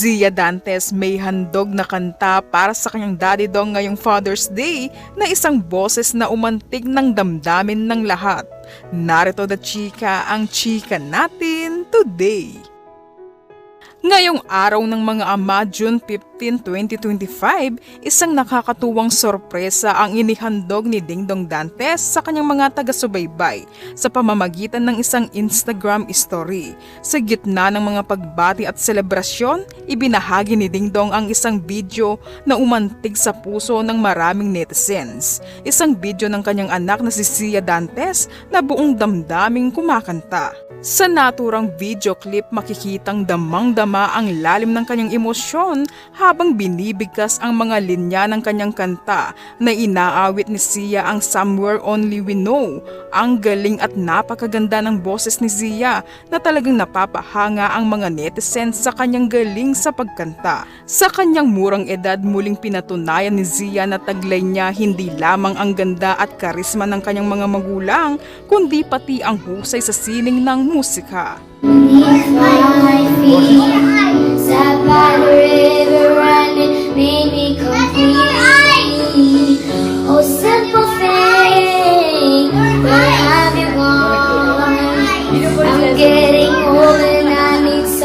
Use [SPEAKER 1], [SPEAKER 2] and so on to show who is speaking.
[SPEAKER 1] Zia Dantes may handog na kanta para sa kanyang daddy dong ngayong Father's Day na isang boses na umantig ng damdamin ng lahat. Narito the chika ang chika natin today. Ngayong araw ng mga ama, June 15, 2025, isang nakakatuwang sorpresa ang inihandog ni Dingdong Dantes sa kanyang mga taga-subaybay sa pamamagitan ng isang Instagram story. Sa gitna ng mga pagbati at selebrasyon, ibinahagi ni Dingdong ang isang video na umantig sa puso ng maraming netizens. Isang video ng kanyang anak na si Sia Dantes na buong damdaming kumakanta. Sa naturang video clip makikitang damang-dama ang lalim ng kanyang emosyon habang binibigkas ang mga linya ng kanyang kanta na inaawit ni Sia ang Somewhere Only We Know. Ang galing at napakaganda ng boses ni Sia na talagang napapahanga ang mga netizens sa kanyang galing sa pagkanta. Sa kanyang murang edad muling pinatunayan ni Zia na taglay niya hindi lamang ang ganda at karisma ng kanyang mga magulang, kundi pati ang husay sa sining ng musika.
[SPEAKER 2] Beneath my feet,